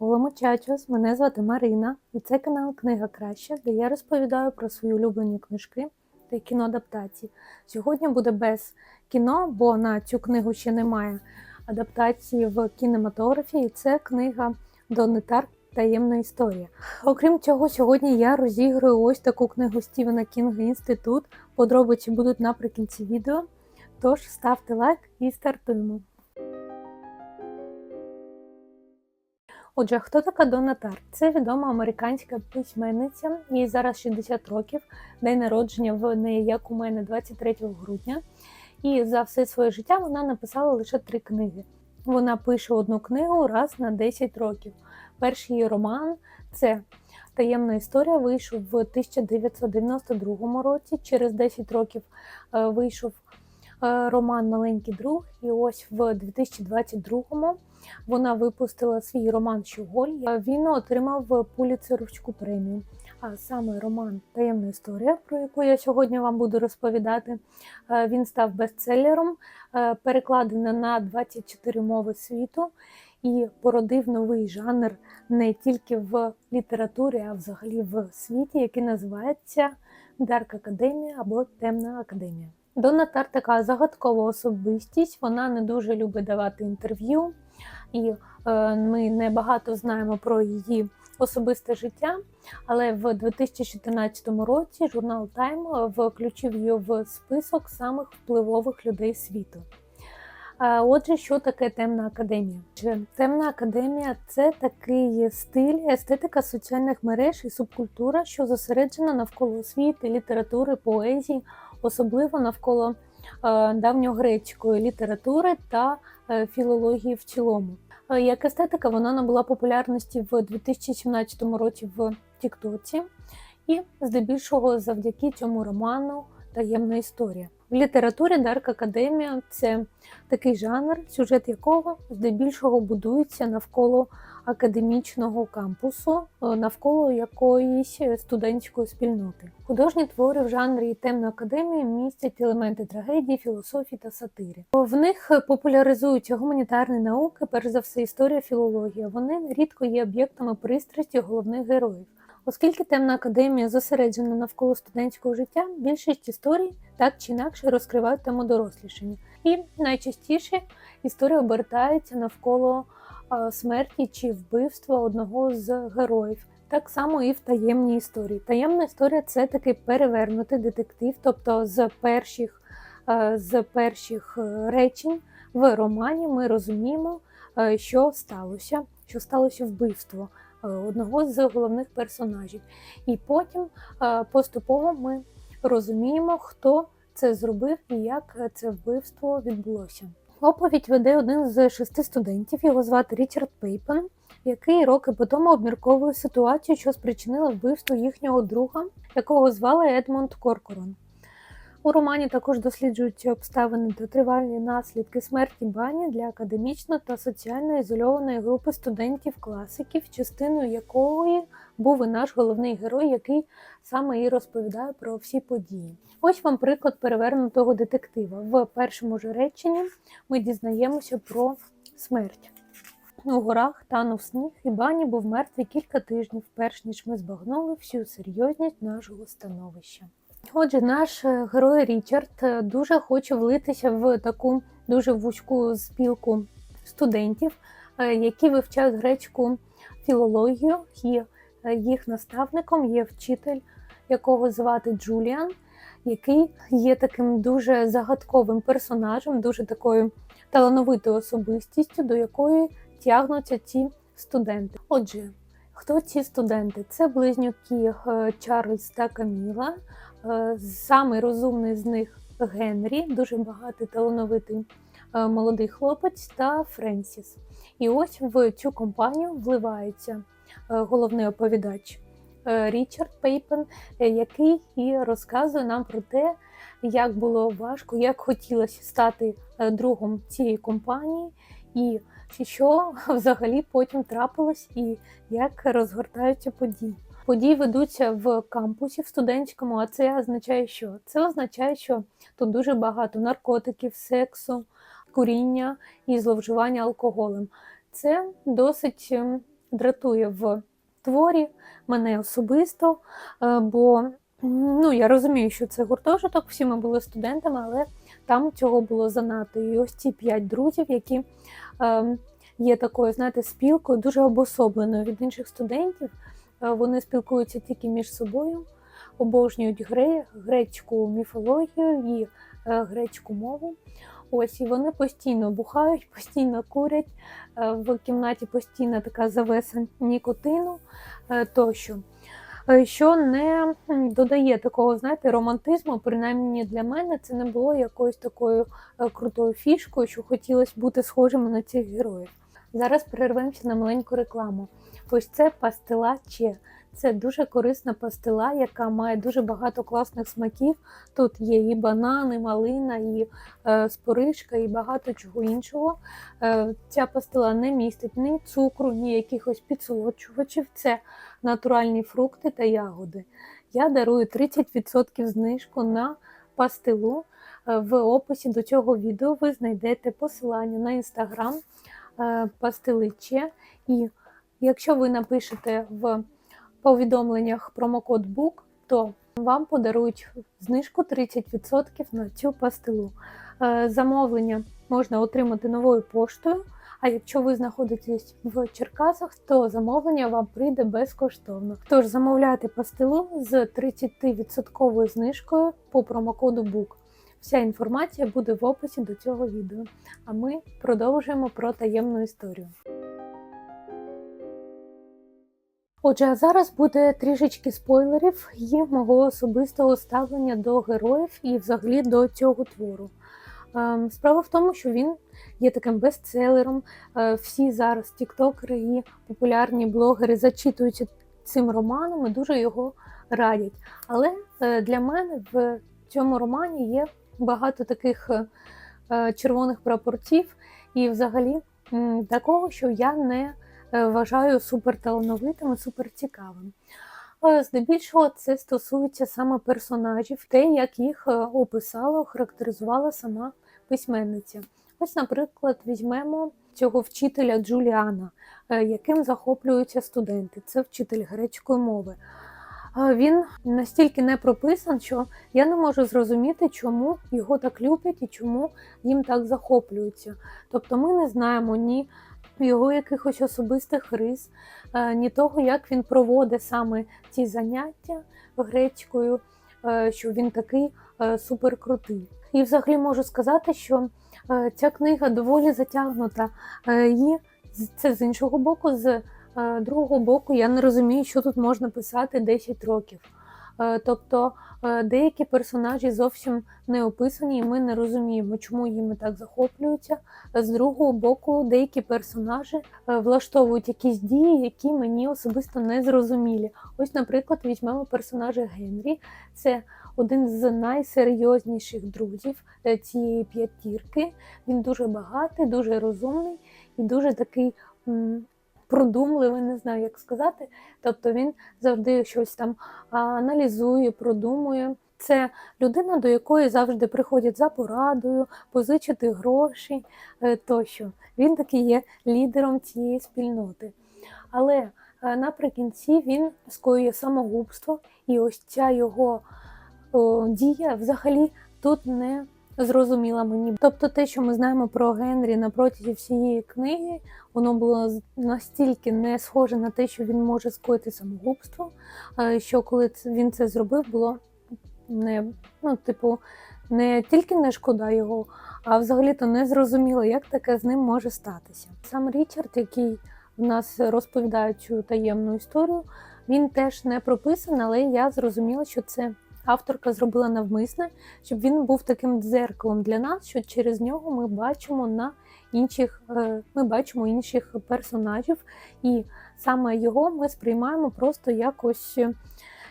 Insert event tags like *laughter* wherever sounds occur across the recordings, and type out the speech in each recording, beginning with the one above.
Hola muchachos, мене звати Марина, і це канал Книга Краще, де я розповідаю про свої улюблені книжки та кіноадаптації. Сьогодні буде без кіно, бо на цю книгу ще немає адаптації в кінематографі, і це книга Донни Тарк Таємна історія. Окрім цього, сьогодні я розіграю ось таку книгу Стівена Кінга Інститут. Подробиці будуть наприкінці відео. Тож ставте лайк і стартуємо. Отже, хто така Донна Тарт? Це відома американська письменниця, їй зараз 60 років, день народження в неї, як у мене, 23 грудня. І за все своє життя вона написала лише три книги. Вона пише одну книгу раз на 10 років. Перший її роман це Таємна історія вийшов в 1992 році. Через 10 років е, вийшов е, роман Маленький друг, і ось в 2022 вона випустила свій роман Щоголь. Він отримав Пуліцеровську премію. А саме роман Таємна історія, про яку я сьогодні вам буду розповідати. е, Він став бестселером, е, перекладений на 24 мови світу і породив новий жанр не тільки в літературі, а взагалі в світі, який називається Дарк Академія або Темна Академія. Донна Тар така загадкова особистість. Вона не дуже любить давати інтерв'ю, і е, ми не багато знаємо про її особисте життя. Але в 2014 році журнал Time включив її в список самих впливових людей світу. Отже, що таке темна академія? Темна академія це такий стиль, естетика соціальних мереж і субкультура, що зосереджена навколо освіти, літератури, поезії, особливо навколо е, давньогрецької літератури та е, філології в цілому. Е, Як естетика, вона набула популярності в 2017 році в Тіктоці, і здебільшого завдяки цьому роману Таємна історія. В літературі Дарк Академія це такий жанр, сюжет якого здебільшого будується навколо академічного кампусу, е, навколо якоїсь студентської спільноти. Художні твори в жанрі темної академії містять елементи трагедії, філософії та сатири. В них популяризуються гуманітарні науки, перш за все, історія, філологія. Вони рідко є об'єктами пристрасті головних героїв. Оскільки темна академія зосереджена навколо студентського життя, більшість історій так чи інакше розкривають тему дорослішання. І найчастіше історія обертається навколо смерті чи вбивства одного з героїв. Так само і в таємній історії. Таємна історія це такий перевернутий детектив, тобто з перших, з перших е, речень в романі ми розуміємо, е, що сталося, що сталося вбивство одного з головних персонажів. І потім е, поступово ми розуміємо, хто це зробив і як це вбивство відбулося. Оповідь веде один з шести студентів, його звати Річард Пейпен, який роки по тому обмірковує ситуацію, що спричинила вбивство їхнього друга, якого звали Едмонд Коркорон. У романі також досліджуються обставини та тривальні наслідки смерті бані для академічно та соціально ізольованої групи студентів-класиків, частиною якої був і наш головний герой, який саме і розповідає про всі події. Ось вам приклад перевернутого детектива. В першому ж реченні ми дізнаємося про смерть. У горах танув сніг, і бані був мертвий кілька тижнів, перш ніж ми збагнули всю серйозність нашого становища. Отже, наш е, герой Річард е, дуже хоче влитися в таку дуже вузьку спілку студентів, е, які вивчають грецьку філологію. І їх наставником є вчитель, якого звати Джуліан, який є таким дуже загадковим персонажем, дуже такою талановитою особистістю, до якої тягнуться ці студенти. Отже, хто ці студенти? Це близнюки е, Чарльз та Каміла. Е, Самий розумний з них Генрі, дуже багатий талановитий е, молодий хлопець та Френсіс. І ось в цю компанію вливається головний оповідач Річард Пейпен, який і розказує нам про те, як було важко, як хотілося стати другом цієї компанії, і що *laughs* взагалі потім трапилось, і як розгортаються події. Події ведуться в кампусі в студентському, а це означає, що це означає, що тут дуже багато наркотиків, сексу, куріння і зловживання алкоголем. Це досить ем, дратує в творі, мене особисто, е, бо ну, я розумію, що це гуртожиток, всі ми були студентами, але там цього було занадто. І ось ці п'ять друзів, які є такою, знаєте, спілкою, дуже обособленою від інших студентів. Е, Вони спілкуються тільки між собою, обожнюють гре, грецьку міфологію і е, грецьку мову. Ось і вони постійно бухають, *laughs* постійно курять. е, В кімнаті постійно така завеса нікотину тощо. Е, Що не додає такого, знаєте, романтизму, принаймні для мене це не було якоюсь такою е, крутою фішкою, що хотілося бути схожими на цих героїв. Зараз перервемося на маленьку рекламу. Ось це пастила Че. Це дуже корисна пастила, яка має дуже багато класних смаків. Тут є і банани, малина, і е, споришка, і багато чого іншого. Е, ця пастила не містить ні цукру, ні якихось підсолоджувачів. Це натуральні фрукти та ягоди. Я дарую 30% знижку на пастилу. Е, В описі до цього відео ви знайдете посилання на інстаграм е, пастиличе. І якщо ви напишете в повідомленнях промокод BOOK, то вам подарують знижку 30% на цю пастилу. Е, Замовлення можна отримати новою поштою. А якщо ви знаходитесь в Черкасах, то замовлення вам прийде безкоштовно. Тож замовляйте пастилу з 30% знижкою по промокоду BOOK. Вся інформація буде в описі до цього відео. А ми продовжуємо про таємну історію. Отже, зараз буде трішечки спойлерів і мого особистого ставлення до героїв і взагалі до цього твору. Справа в тому, що він є таким бестселером. Всі зараз тіктокери і популярні блогери зачитуються цим романом і дуже його радять. Але е, для мене в цьому романі є багато таких е, е, червоних прапорців і взагалі такого, що я не вважаю суперталановитим і суперцікавим. Е, Здебільшого це стосується саме персонажів, те, як їх е, описала, охарактеризувала сама письменниця. Ось, наприклад, візьмемо цього вчителя Джуліана, е, яким захоплюються студенти. Це вчитель грецької мови. Він настільки не прописан, що я не можу зрозуміти, чому його так люблять і чому їм так захоплюються. Тобто ми не знаємо ні його якихось особистих рис, е, ні того, як він проводить саме ці заняття грецькою, е, що він такий е, суперкрутий. І взагалі можу сказати, що ця книга доволі затягнута. І це з іншого боку, з другого боку, я не розумію, що тут можна писати 10 років. Е, Тобто е, деякі персонажі зовсім не описані, і ми не розуміємо, чому їми так захоплюються. З другого боку, деякі персонажі е, влаштовують якісь дії, які мені особисто не зрозумілі. Ось, наприклад, візьмемо персонажа Генрі. Це один з найсерйозніших друзів цієї п'ятірки. Він дуже багатий, дуже розумний і дуже такий. Продумливий, не знаю, як сказати. Тобто він завжди щось там аналізує, продумує. Це людина, до якої завжди приходять за порадою, позичити гроші е, тощо. Він таки є лідером цієї спільноти. Але е, наприкінці він скоює самогубство, і ось ця його дія взагалі тут не зрозуміла мені. Тобто, те, що ми знаємо про Генрі на протязі всієї книги, воно було настільки не схоже на те, що він може скоїти самогубство, е, що коли він це зробив, було не ну, типу, не тільки не шкода його, а взагалі-то не зрозуміло, як таке з ним може статися. Сам Річард, який в нас розповідає цю таємну історію, він теж не прописаний, але я зрозуміла, що це авторка зробила навмисне, щоб він був таким дзеркалом для нас, що через нього ми бачимо на інших, е, ми бачимо інших персонажів, і саме його ми сприймаємо просто якось. е,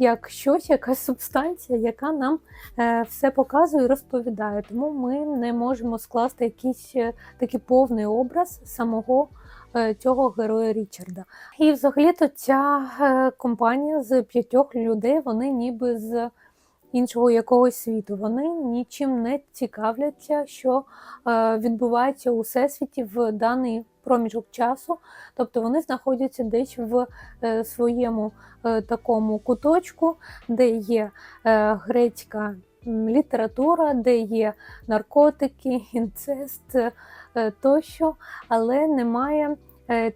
Як щось, якась субстанція, яка нам е, все показує і розповідає. Тому ми не можемо скласти якийсь такий повний образ самого цього героя Річарда. І взагалі-то ця компанія з п'ятьох людей, вони ніби з іншого якогось світу. Вони нічим не цікавляться, що е, відбувається у всесвіті в даний проміжок часу. Тобто вони знаходяться десь в е, своєму е, такому куточку, де є грецька література, де є наркотики, *laughs* інцест тощо, але немає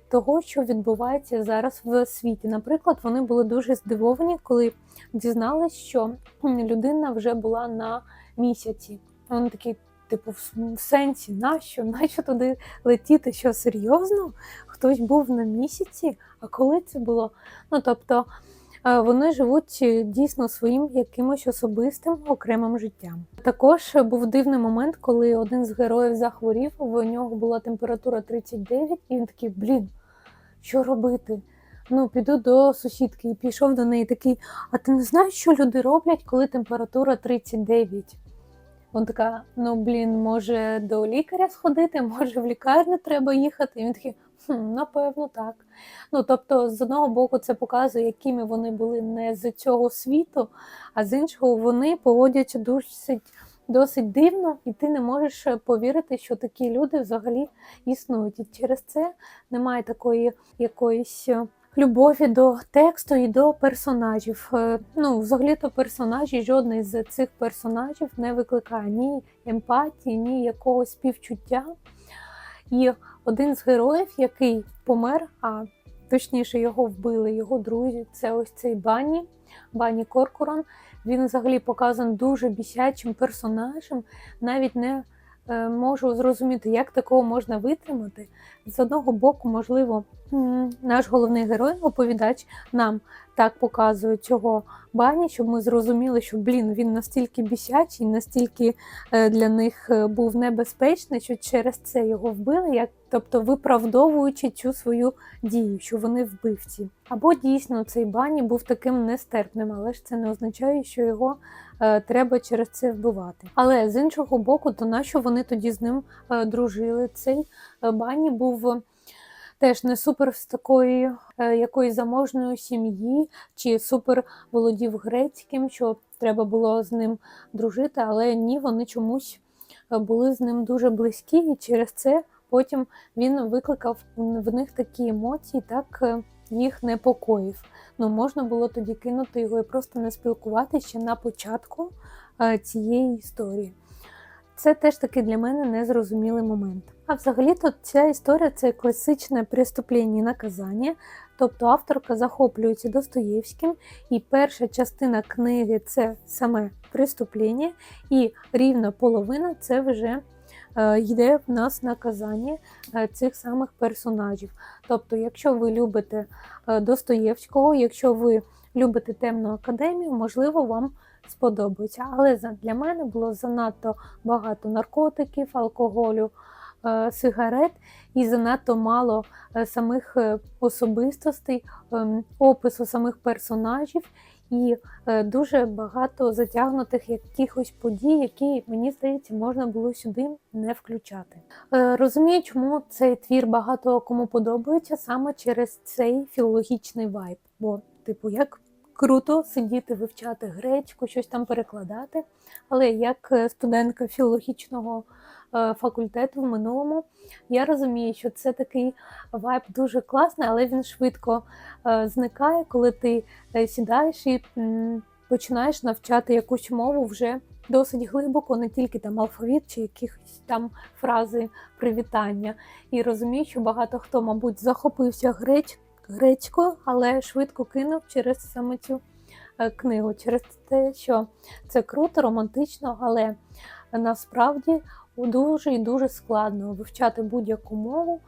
того, що відбувається зараз в світі. Наприклад, вони були дуже здивовані, коли дізналися, що людина вже була на місяці. Вони такі, типу, в сенсі, нащо? *laughs* Нащо туди летіти? Що серйозно? Хтось був на місяці? А коли це було? Ну тобто е, вони живуть е, дійсно своїм якимось особистим окремим життям. Також був дивний момент, коли один з героїв захворів, в нього була температура 39, і він такий, блін, що робити? Ну, піду до сусідки і пішов до неї такий, а ти не знаєш, що люди роблять, коли температура 39? Вона така, ну блін, може до лікаря сходити, може в лікарню треба їхати. І він такий, хм, напевно, так. Ну тобто, з одного боку, це показує, якими вони були не з цього світу, а з іншого вони поводяться досить, досить дивно, і ти не можеш повірити, що такі люди взагалі існують. І через це немає такої якоїсь. е, Любові до тексту і до персонажів. Е, Ну, взагалі-то персонажі, жодний з цих персонажів не викликає ні емпатії, ні якогось співчуття. І один з героїв, який помер, а точніше його вбили, його друзі, це ось цей Бані, Бані Коркурон. Він взагалі показаний дуже бісячим персонажем, навіть не е, можу зрозуміти, як такого можна витримати. З одного боку, можливо, наш головний герой, оповідач, нам так показує цього бані, щоб ми зрозуміли, що блін, він настільки бісячий, настільки е, для них е, був небезпечний, що через це його вбили, як тобто виправдовуючи цю свою дію, що вони вбивці. Або дійсно цей бані був таким нестерпним, але ж це не означає, що його е, треба через це вбивати. Але з іншого боку, то нащо вони тоді з ним е, дружили? Цей е, бані був. Теж не супер з такої е, якоїсь заможної сім'ї, чи супер володів грецьким, що треба було з ним дружити, але ні, вони чомусь е, були з ним дуже близькі, і через це потім він викликав в них такі емоції, так е, їх непокоїв. Ну, можна було тоді кинути його і просто не спілкуватися ще на початку цієї історії. Це теж таки для мене незрозумілий момент. А взагалі-то ця історія це класичне преступлення і наказання, тобто авторка захоплюється Достоєвським, і перша частина книги це саме преступлення, і рівно половина це вже е, йде в нас наказання е, цих самих персонажів. Тобто, якщо ви любите е, Достоєвського, якщо ви любите темну академію, можливо, вам сподобається. Але для мене було занадто багато наркотиків, алкоголю, сигарет і занадто мало е, самих е, особистостей, ем, опису самих персонажів. І е, дуже багато затягнутих якихось подій, які мені здається, можна було сюди не включати. Е, розумію, чому цей твір багато кому подобається саме через цей філологічний вайб. Бо, типу, як круто сидіти, вивчати гречку, щось там перекладати. Але як е, студентка філологічного е, факультету в минулому, я розумію, що це такий вайб дуже класний, але він швидко е, зникає, коли ти сідаєш і починаєш навчати якусь мову вже досить глибоко, не тільки там алфавіт чи якісь там фрази привітання. І розумію, що багато хто, мабуть, захопився греч, гречкою, але швидко кинув через саме цю е, книгу, через те, що це круто, романтично, але насправді дуже і дуже складно вивчати будь-яку мову,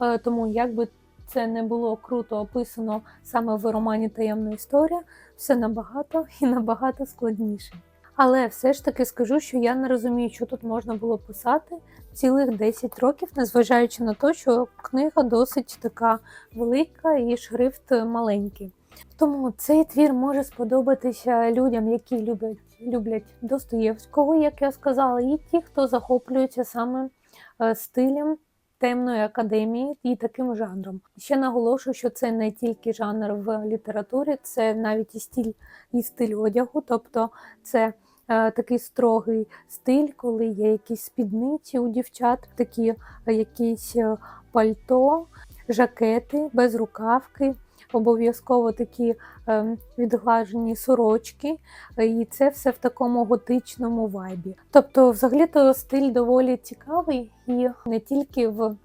е, тому якби це не було круто описано саме в романі Таємна історія, все набагато і набагато складніше. Але все ж таки скажу, що я не розумію, що тут можна було писати цілих 10 років, незважаючи на те, що книга досить така велика і шрифт маленький. Тому цей твір може сподобатися людям, які люблять, люблять Достоєвського, як я сказала, і ті, хто захоплюється саме е, стилем темної академії і таким жанром. Ще наголошую, що це не тільки жанр в літературі, це навіть і стиль, і стиль одягу, тобто це такий строгий стиль, коли є якісь спідниці у дівчат, такі е, якісь е, пальто, жакети, безрукавки. Обов'язково такі е, відглажені сорочки, е, і це все в такому готичному вайбі. Тобто, взагалі-то стиль доволі цікавий і не тільки в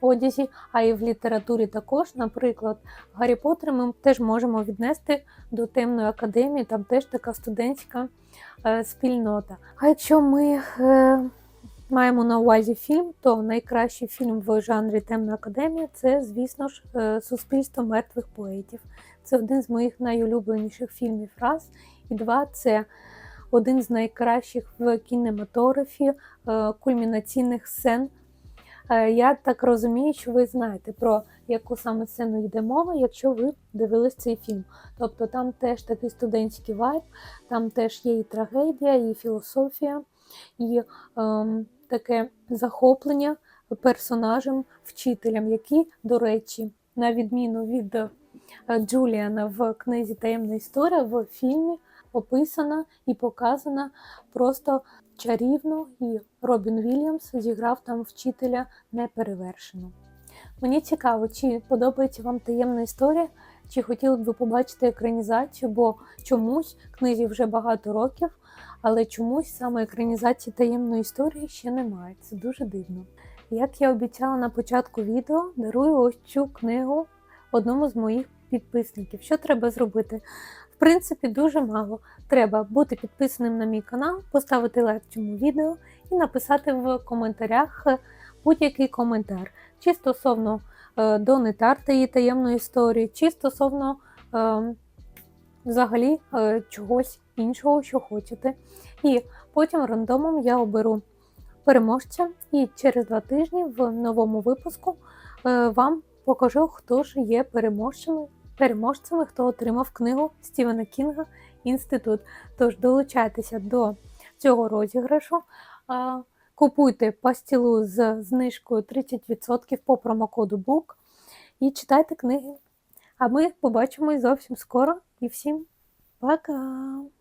одязі, а й в літературі також. Наприклад, Гаррі Поттер ми теж можемо віднести до темної академії, там теж така студентська е, спільнота. А якщо ми е, маємо на увазі фільм, то найкращий фільм в жанрі Темна академія це, звісно ж, е, Суспільство мертвих поетів. Це один з моїх найулюбленіших фільмів раз. І два це один з найкращих в кінематографі кульмінаційних сцен. Е, Я так розумію, що ви знаєте про яку саме сцену йде мова, якщо ви дивились цей фільм. Тобто там теж такий студентський вайб, там теж є і трагедія, і філософія, і ем, таке захоплення персонажем, вчителем, який, до речі, на відміну від е, Джуліана в книзі Таємна історія в фільмі описана і показана просто чарівно, і Робін Вільямс зіграв там вчителя неперевершено. Мені цікаво, чи подобається вам таємна історія, чи хотіли б ви побачити екранізацію, бо чомусь книзі вже багато років, але чомусь саме екранізації таємної історії ще немає. Це дуже дивно. Як я обіцяла на початку відео, дарую ось цю книгу одному з моїх підписників. Що треба зробити? В принципі, дуже мало. Треба бути підписаним на мій канал, поставити лайк цьому відео і написати в коментарях будь-який коментар, чи стосовно е, Дони Тарти її таємної історії, чи стосовно е, взагалі е, чогось іншого, що хочете. І потім рандомом я оберу переможця, і через два тижні в новому випуску е, вам покажу, хто ж є переможцями, переможцями, хто отримав книгу Стівена Кінга Інститут. Тож долучайтеся до цього розіграшу. Купуйте пастілу з знижкою 30% по промокоду BOOK і читайте книги. А ми побачимось зовсім скоро і всім пока!